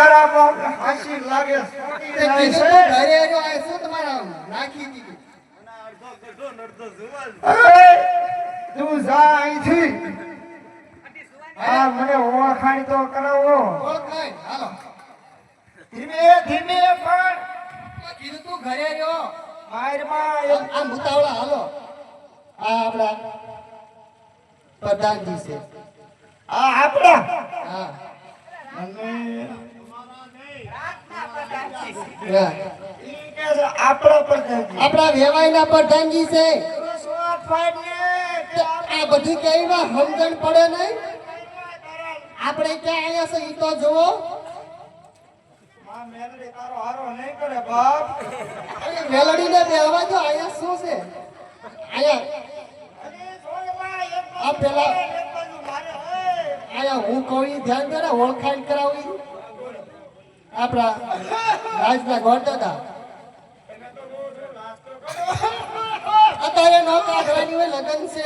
તારા બાપને હાસી લાગે. તે કીધું જાય તું છે. ઘરે આવ્યો આ શું તમારા નાખી દીધું. તું જા અહીંથી. હા મને ઓળખાણી તો કરાવો. ધીમે ધીમે પણ. કીધું તું ઘરે રહ્યો મારમાં આમ આમ ભૂતાવળા હાલો. આ આપણા પ્રધાનજી છે. આ આપણા હા અને હા. ઈ કે છે આપણા વેવાઈના પ્રધાનજી છે. આ બધી કઈમાં સમજણ પડે નહીં? આપણે ક્યાં આવ્યા છે ઈ તો જુઓ. મેલડી કરે શું છે? અહીંયા આ પેલા અહીંયા હું કહું ધ્યાન દે ઓળખાણ કરાવી આપણા રાજના ગોળદાદા અત્યારે નોકરા કરવાની હોય લગ્ન છે.